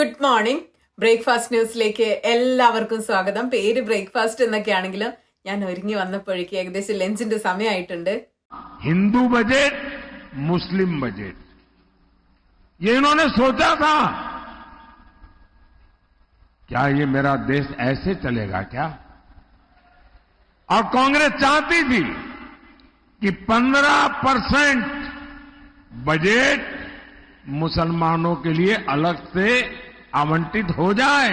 Good morning breakfast ന്യൂസിലേക്ക് എല്ലാവർക്കും സ്വാഗതം പേര് ബ്രേക്ക്ഫാസ്റ്റ് എന്നൊക്കെ ആണെങ്കിലും ഞാൻ ഒരുങ്ങി വന്നപ്പോഴേക്ക് ഏകദേശം ലഞ്ചിന്റെ സമയമായിട്ടുണ്ട് हिंदू बजट मुस्लिम बजट ये इन्होंने सोचा था क्या ये मेरा देश ऐसे चलेगा क्या और कांग्रेस चाहती थी कि 15 परसेंट बजट मुसलमानों के लिए अलग से आवंटित हो जाए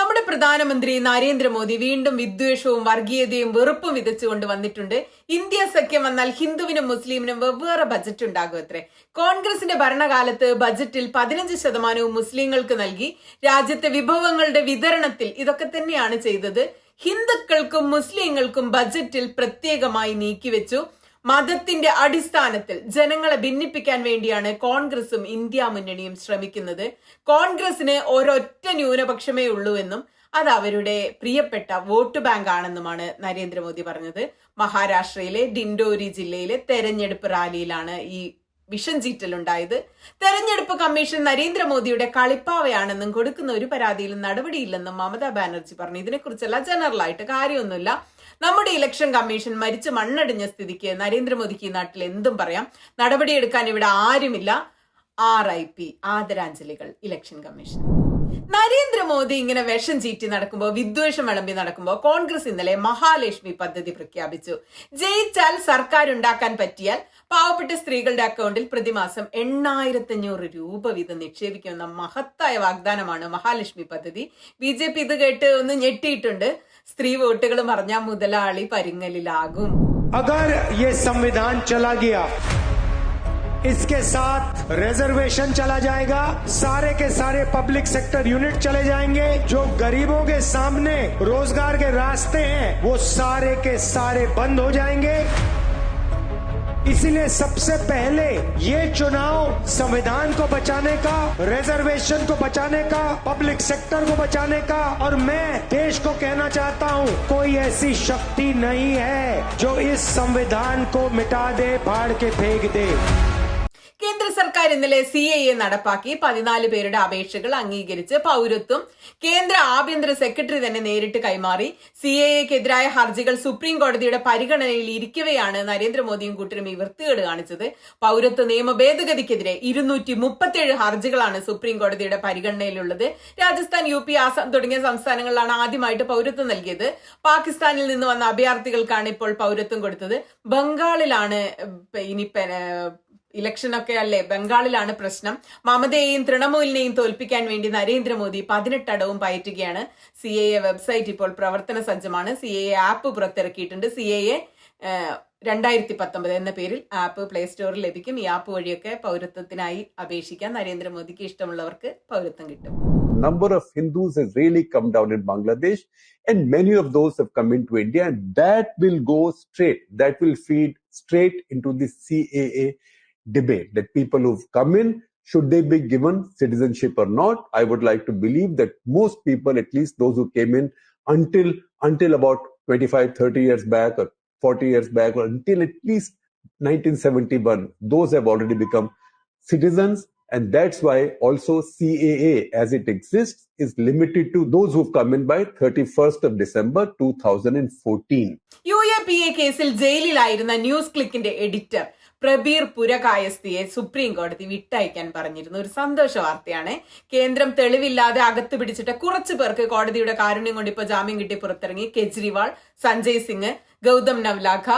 നമ്മുടെ പ്രധാനമന്ത്രി നരേന്ദ്രമോദി വീണ്ടും വിദ്വേഷവും വർഗീയതയും വെറുപ്പും വിതച്ചുകൊണ്ട് വന്നിട്ടുണ്ട് ഇന്ത്യ സഖ്യം വന്നാൽ ഹിന്ദുവിനും മുസ്ലിമിനും വെവ്വേറെ ബജറ്റ് ഉണ്ടാകും അത്രേ കോൺഗ്രസിന്റെ ഭരണകാലത്ത് ബജറ്റിൽ പതിനഞ്ച് ശതമാനവും മുസ്ലിങ്ങൾക്ക് നൽകി രാജ്യത്തെ വിഭവങ്ങളുടെ വിതരണത്തിൽ ഇതൊക്കെ തന്നെയാണ് ചെയ്തത് ഹിന്ദുക്കൾക്കും മുസ്ലിങ്ങൾക്കും ബജറ്റിൽ പ്രത്യേകമായി നീക്കിവെച്ചു മതത്തിന്റെ അടിസ്ഥാനത്തിൽ ജനങ്ങളെ ഭിന്നിപ്പിക്കാൻ വേണ്ടിയാണ് കോൺഗ്രസും ഇന്ത്യ മുന്നണിയും ശ്രമിക്കുന്നത്. കോൺഗ്രസിന് ഒരൊറ്റ ന്യൂനപക്ഷമേ ഉള്ളൂ എന്നും അത് അവരുടെ പ്രിയപ്പെട്ട വോട്ട് ബാങ്ക് ആണെന്നുമാണ് നരേന്ദ്രമോദി പറഞ്ഞത്. മഹാരാഷ്ട്രയിലെ ഡിൻഡോരി ജില്ലയിലെ തെരഞ്ഞെടുപ്പ് റാലിയിലാണ് ഈ വിഷം ചീറ്റലുണ്ടായത്. തെരഞ്ഞെടുപ്പ് കമ്മീഷൻ നരേന്ദ്രമോദിയുടെ കളിപ്പാവയാണെന്നും കൊടുക്കുന്ന ഒരു പരാതിയിലും നടപടിയില്ലെന്നും മമതാ ബാനർജി പറഞ്ഞു. ഇതിനെക്കുറിച്ചല്ല ജനറലായിട്ട് കാര്യമൊന്നുമില്ല. നമ്മുടെ ഇലക്ഷൻ കമ്മീഷൻ മരിച്ച് മണ്ണടിഞ്ഞ സ്ഥിതിക്ക് നരേന്ദ്രമോദിക്ക് ഈ നാട്ടിൽ എന്തും പറയാം. നടപടിയെടുക്കാൻ ഇവിടെ ആരുമില്ല. ആർ ഐ പി ആദരാഞ്ജലികൾ ഇലക്ഷൻ കമ്മീഷൻ നരേന്ദ്രമോദി ഇങ്ങനെ വിഷം ചീറ്റി നടക്കുമ്പോൾ വിദ്വേഷം വിളമ്പി നടക്കുമ്പോൾ കോൺഗ്രസ് ഇന്നലെ മഹാലക്ഷ്മി പദ്ധതി പ്രഖ്യാപിച്ചു. ജയിച്ചാൽ സർക്കാർ ഉണ്ടാക്കാൻ പറ്റിയാൽ പാവപ്പെട്ട സ്ത്രീകളുടെ അക്കൗണ്ടിൽ പ്രതിമാസം എണ്ണായിരത്തഞ്ഞൂറ് രൂപ വീതം നിക്ഷേപിക്കുന്ന മഹത്തായ വാഗ്ദാനമാണ് മഹാലക്ഷ്മി പദ്ധതി. ബി ജെ പി ഇത് കേട്ട് ഒന്ന് ഞെട്ടിയിട്ടുണ്ട്. സ്ത്രീ വോട്ടുകൾ മറിഞ്ഞാൽ മുതലാളി പരിങ്ങലിലാകും. इसके साथ रिजर्वेशन चला जाएगा। सारे के सारे पब्लिक सेक्टर यूनिट चले जाएँगे। जो गरीबों के सामने रोज़गार के रास्ते हैं, वो सारे के सारे बंद हो जाएँगे। इसीलिए सबसे पहले ये चुनाव संविधान को बचाने का रिजर्वेशन को बचाने का पब्लिक सेक्टर को बचाने का, और मैं देश को कहना चाहता हूँ, कोई ऐसी शक्ति नहीं है जो इस संविधान को मिटा दे फाड़ के फेंक दे। സർക്കാർ ഇന്നലെ സി എ എ നടപ്പാക്കി. പതിനാല് പേരുടെ അപേക്ഷകൾ അംഗീകരിച്ച് പൗരത്വം കേന്ദ്ര ആഭ്യന്തര സെക്രട്ടറി തന്നെ നേരിട്ട് കൈമാറി. സി എ എക്കെതിരായ ഹർജികൾ സുപ്രീം കോടതിയുടെ പരിഗണനയിൽ ഇരിക്കവെയാണ് നരേന്ദ്രമോദിയും കൂട്ടരും ഈ വൃത്തികേട് കാണിച്ചത്. പൗരത്വ നിയമ ഭേദഗതിക്കെതിരെ ഇരുന്നൂറ്റി മുപ്പത്തിയേഴ് ഹർജികളാണ് സുപ്രീം കോടതിയുടെ പരിഗണനയിലുള്ളത്. രാജസ്ഥാൻ യു പി ആസാം തുടങ്ങിയ സംസ്ഥാനങ്ങളിലാണ് ആദ്യമായിട്ട് പൗരത്വം നൽകിയത്. പാകിസ്ഥാനിൽ നിന്ന് വന്ന അഭയാർത്ഥികൾക്കാണ് ഇപ്പോൾ പൗരത്വം കൊടുത്തത്. ബംഗാളിലാണ് ഇനി ഇലക്ഷനൊക്കെ അല്ലേ? ബംഗാളിലാണ് പ്രശ്നം. മമതയെയും തൃണമൂലിനെയും തോൽപ്പിക്കാൻ വേണ്ടി നരേന്ദ്രമോദി പതിനെട്ടടവും പയറ്റുകയാണ്. സി എ എ വെബ്സൈറ്റ് ഇപ്പോൾ പ്രവർത്തന സജ്ജമാണ്. സി എ എ ആപ്പ് പുറത്തിറക്കിയിട്ടുണ്ട്. സി എ എ രണ്ടായിരത്തി പത്തൊമ്പത് എന്ന പേരിൽ ആപ്പ് പ്ലേ സ്റ്റോറിൽ ലഭിക്കും. ഈ ആപ്പ് വഴിയൊക്കെ പൗരത്വത്തിനായി അപേക്ഷിക്കാൻ നരേന്ദ്രമോദിക്ക് ഇഷ്ടമുള്ളവർക്ക് പൗരത്വം കിട്ടും. Number of Hindus has really come down in Bangladesh, and many of those have come into India, and that will go straight, that will feed straight into the CAA debate that people who've come in, should they be given citizenship or not? I would like to believe that most people, at least those who came in until until about 25, 30 years back or 40 years back, or until at least 1971, those have already become citizens and that's why also CAA as it exists is limited to those who've come in by 31st of December 2014. U A P A കേസിൽ ജയിലിലായിരുന്ന news ക്ലിക്കിന്റെ editor Prabir പുരകായസ്ഥിയെ supreme കോടതി വിട്ടയക്കാൻ പറഞ്ഞിരുന്നു. ഒരു സന്തോഷ വാർത്തയാണ്. കേന്ദ്രം തെളിവില്ലാതെ അകത്ത് പിടിച്ചിട്ട് കുറച്ചു പേർക്ക് കോടതിയുടെ കാരുണ്യം കൊണ്ട് ഇപ്പൊ ജാമ്യം കിട്ടി പുറത്തിറങ്ങി. കെജ്രിവാൾ സഞ്ജയ് സിംഗ് ഗൗതം നവ്ലാഖ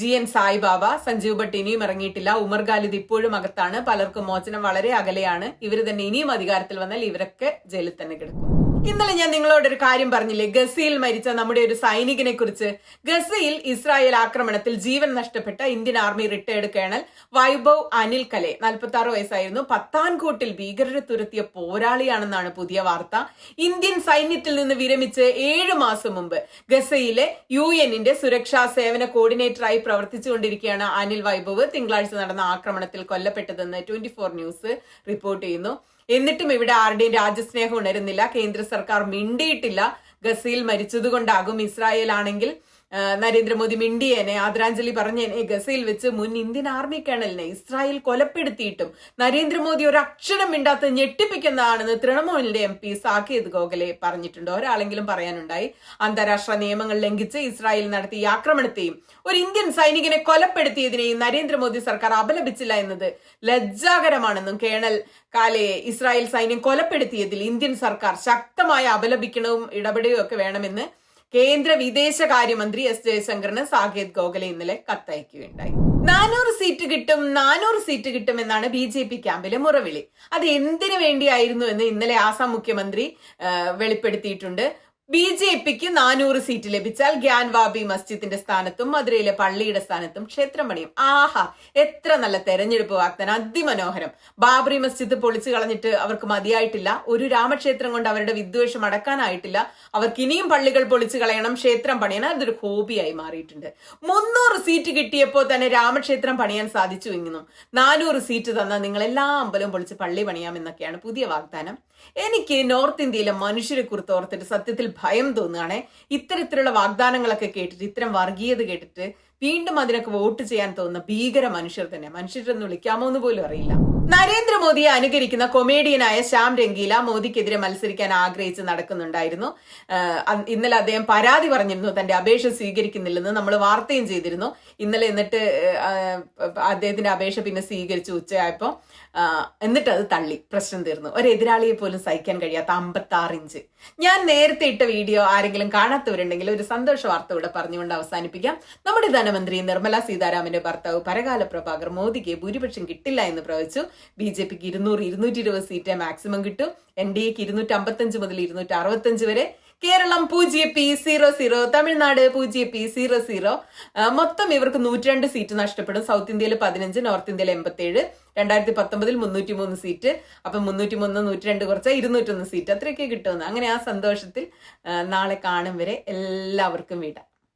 ജി എൻ സായിബാബ സഞ്ജീവ് ഭട്ട് ഇനിയും ഇറങ്ങിയിട്ടില്ല. ഉമർ ഖാലിദ് ഇപ്പോഴും അകത്താണ്. പലർക്കും മോചനം വളരെ അകലെയാണ്. ഇവർ തന്നെ ഇനിയും അധികാരത്തിൽ വന്നാൽ ഇവരൊക്കെ ജയിലിൽ തന്നെ കിടക്കും. ഇന്നലെ ഞാൻ നിങ്ങളോട് ഒരു കാര്യം പറഞ്ഞില്ലേ? ഗസയിൽ മരിച്ച നമ്മുടെ ഒരു സൈനികനെ കുറിച്ച്. ഗസയിൽ ഇസ്രായേൽ ആക്രമണത്തിൽ ജീവൻ നഷ്ടപ്പെട്ട Indian army retired colonel Vaibhav Anil Kale നാൽപ്പത്തി ആറ് വയസ്സായിരുന്നു. പത്താൻകോട്ടിൽ ഭീകരരെ തുരത്തിയ പോരാളിയാണെന്നാണ് പുതിയ വാർത്ത. ഇന്ത്യൻ സൈന്യത്തിൽ നിന്ന് വിരമിച്ച് ഏഴ് മാസം മുമ്പ് ഗസയിലെ യു എന്നിന്റെ സുരക്ഷാ സേവന കോർഡിനേറ്ററായി പ്രവർത്തിച്ചുകൊണ്ടിരിക്കുകയാണ് അനിൽ വൈഭവ്. തിങ്കളാഴ്ച നടന്ന ആക്രമണത്തിൽ കൊല്ലപ്പെട്ടതെന്ന് ട്വന്റി ഫോർ ന്യൂസ് റിപ്പോർട്ട് ചെയ്യുന്നു. എന്നിട്ടും ഇവിടെ ആരുടെയും രാജ്യസ്നേഹം ഉണരുന്നില്ല. കേന്ദ്ര സർക്കാർ മിണ്ടിയിട്ടില്ല. ഗസയിൽ മരിച്ചതുകൊണ്ടാകും ഇസ്രായേൽ ആണെങ്കിൽ നരേന്ദ്രമോദി മിണ്ടിയേനെ ആദരാഞ്ജലി പറഞ്ഞേനെ ഗസയിൽ വെച്ച് മുൻ ഇന്ത്യൻ ആർമി കേണലിനെ ഇസ്രായേൽ കൊലപ്പെടുത്തിയിട്ടും നരേന്ദ്രമോദി ഒരു അക്ഷരം മിണ്ടാത്ത ഞെട്ടിപ്പിക്കുന്നതാണെന്ന് തൃണമൂലിന്റെ എം പി സാക്കേത് ഗോഖലെ പറഞ്ഞിട്ടുണ്ട്. ഒരാളെങ്കിലും പറയാനുണ്ടായി അന്താരാഷ്ട്ര നിയമങ്ങൾ ലംഘിച്ച് ഇസ്രായേൽ നടത്തിയ ആക്രമണത്തെയും ഒരു ഇന്ത്യൻ സൈനികനെ കൊലപ്പെടുത്തിയതിനെയും നരേന്ദ്രമോദി സർക്കാർ അപലപിച്ചില്ല എന്നത് ലജ്ജാകരമാണെന്നും കേണൽ കാലയെ ഇസ്രായേൽ സൈന്യം കൊലപ്പെടുത്തിയതിൽ ഇന്ത്യൻ സർക്കാർ ശക്തമായ അപലപിക്കണവും ഇടപെടുകയും ഒക്കെ വേണമെന്ന് കേന്ദ്ര വിദേശകാര്യമന്ത്രി എസ് ജയശങ്കറിന് സാകേത് ഗോഖലെ ഇന്നലെ കത്തയക്കുകയുണ്ടായി. നാനൂറ് സീറ്റ് കിട്ടും നാനൂറ് സീറ്റ് കിട്ടും എന്നാണ് ബി ജെ പി ക്യാമ്പിലെ മുറവിളി. അത് എന്തിനു വേണ്ടിയായിരുന്നു എന്ന് ഇന്നലെ ആസാം മുഖ്യമന്ത്രി വെളിപ്പെടുത്തിയിട്ടുണ്ട്. ബി ജെ പിക്ക് നാനൂറ് സീറ്റ് ലഭിച്ചാൽ ഗ്യാൻവാബി മസ്ജിദിന്റെ സ്ഥാനത്തും മധുരയിലെ പള്ളിയുടെ സ്ഥാനത്തും ക്ഷേത്രം പണിയും ആഹാ എത്ര നല്ല തെരഞ്ഞെടുപ്പ് വാഗ്ദാനം. അതിമനോഹരം. ബാബറി മസ്ജിദ് പൊളിച്ചു കളഞ്ഞിട്ട് അവർക്ക് മതിയായിട്ടില്ല. ഒരു രാമക്ഷേത്രം കൊണ്ട് അവരുടെ വിദ്വേഷം അടക്കാനായിട്ടില്ല. അവർക്ക് ഇനിയും പള്ളികൾ പൊളിച്ചു കളയണം. ക്ഷേത്രം പണിയണം. അതൊരു ഹോബിയായി മാറിയിട്ടുണ്ട്. മുന്നൂറ് സീറ്റ് കിട്ടിയപ്പോൾ തന്നെ രാമക്ഷേത്രം പണിയാൻ സാധിച്ചു എങ്ങുന്നു നാനൂറ് സീറ്റ് തന്നാൽ നിങ്ങൾ എല്ലാ അമ്പലവും പൊളിച്ച് പള്ളി പണിയാമെന്നൊക്കെയാണ് പുതിയ വാഗ്ദാനം. എനിക്ക് നോർത്ത് ഇന്ത്യയിലെ മനുഷ്യരെ കുറിച്ച് ഓർത്തിട്ട് സത്യത്തിൽ ഭയം തോന്നുകയാണെ. ഇത്തരത്തിലുള്ള വാഗ്ദാനങ്ങളൊക്കെ കേട്ടിട്ട് ഇത്തരം വർഗീയത കേട്ടിട്ട് വീണ്ടും അതിനൊക്കെ വോട്ട് ചെയ്യാൻ തോന്നുന്ന ഭീകര മനുഷ്യർ തന്നെ. മനുഷ്യരെന്ന് വിളിക്കാമോ എന്ന് പോലും അറിയില്ല. നരേന്ദ്രമോദിയെ അനുകരിക്കുന്ന കൊമേഡിയനായ ശ്യാം രംഗീല മോദിക്കെതിരെ മത്സരിക്കാൻ ആഗ്രഹിച്ച് നടക്കുന്നുണ്ടായിരുന്നു. ഇന്നലെ അദ്ദേഹം പരാതി പറഞ്ഞിരുന്നു. തന്റെ അപേക്ഷ സ്വീകരിക്കുന്നില്ലെന്ന് നമ്മൾ വാർത്തയും ചെയ്തിരുന്നു. ഇന്നലെ എന്നിട്ട് അദ്ദേഹത്തിന്റെ അപേക്ഷ പിന്നെ സ്വീകരിച്ചു ഉച്ചയായപ്പോൾ എന്നിട്ട് അത് തള്ളി. പ്രശ്നം തീർന്നു. ഒരു എതിരാളിയെ പോലും സഹിക്കാൻ കഴിയാത്ത അമ്പത്തി ആറ് ഇഞ്ച്. ഞാൻ നേരത്തെ ഇട്ട വീഡിയോ ആരെങ്കിലും കാണാത്തവരുണ്ടെങ്കിൽ ഒരു സന്തോഷ വാർത്ത ഇവിടെ പറഞ്ഞുകൊണ്ട് അവസാനിപ്പിക്കാം. നമ്മുടെ ധനമന്ത്രി നിർമ്മല സീതാരാമന്റെ ഭർത്താവ് പരകാല പ്രഭാകർ മോദിക്ക് ഭൂരിപക്ഷം കിട്ടില്ല എന്ന് പ്രവചിച്ചു. ബി ജെ പിക്ക് ഇരുന്നൂറ് ഇരുന്നൂറ്റി ഇരുപത് സീറ്റേ മാക്സിമം കിട്ടും. എൻ ഡി എക്ക് ഇരുന്നൂറ്റി അമ്പത്തഞ്ച് മുതൽ ഇരുന്നൂറ്റി അറുപത്തഞ്ച് വരെ. കേരളം പൂജ്യം പി സീറോ സീറോ തമിഴ്നാട് പൂജ്യം പി സീറോ സീറോ. മൊത്തം ഇവർക്ക് നൂറ്റിരണ്ട് സീറ്റ് നഷ്ടപ്പെടും. സൗത്ത് ഇന്ത്യയിൽ പതിനഞ്ച് നോർത്ത് ഇന്ത്യയിൽ എൺപത്തേഴ്. രണ്ടായിരത്തി പത്തൊമ്പതിൽ മുന്നൂറ്റി മൂന്ന് സീറ്റ്. അപ്പം മുന്നൂറ്റി മൂന്ന് നൂറ്റി രണ്ട് കുറച്ച് ഇരുന്നൂറ്റൊന്ന് സീറ്റ്. അത്രയൊക്കെ കിട്ടുമെന്ന്. അങ്ങനെ ആ സന്തോഷത്തിൽ നാളെ കാണും വരെ എല്ലാവർക്കും വിടാം.